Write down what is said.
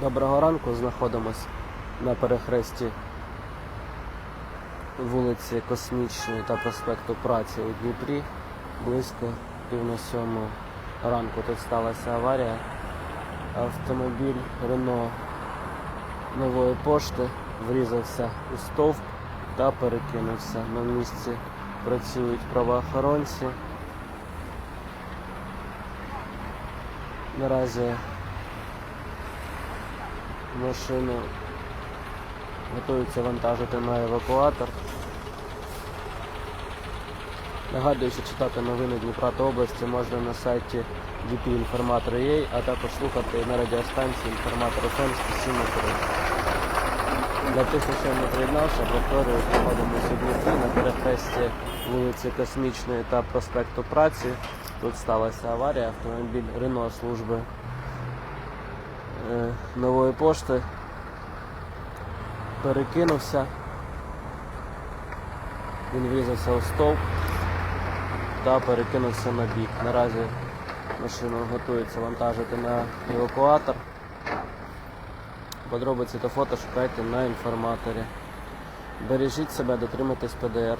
Доброго ранку, знаходимось на перехресті вулиці Космічної та проспекту Праці у Дніпрі. Близько пів на сьому ранку тут сталася аварія. Автомобіль Рено нової пошти врізався у стовп та перекинувся. На місці працюють правоохоронці. Наразі машину готуються вантажити на евакуатор. Нагадую, що читати новини Дніпра та області можна на сайті dpinformator.ua, а також слухати на радіостанції інформатор FM 107.3. Для тих, хто ще не приєднався, повторюю, знаходимося у Дніпрі на перехресті вулиці Космічної та проспекту Праці. Тут сталася аварія, автомобіль Рено служби нової пошти перекинувся. Він врізався у стовп та перекинувся на бік. Наразі машину готується вантажити на евакуатор. Подробиці та фото шукайте на інформаторі. Бережіть себе, дотримуйтесь ПДР.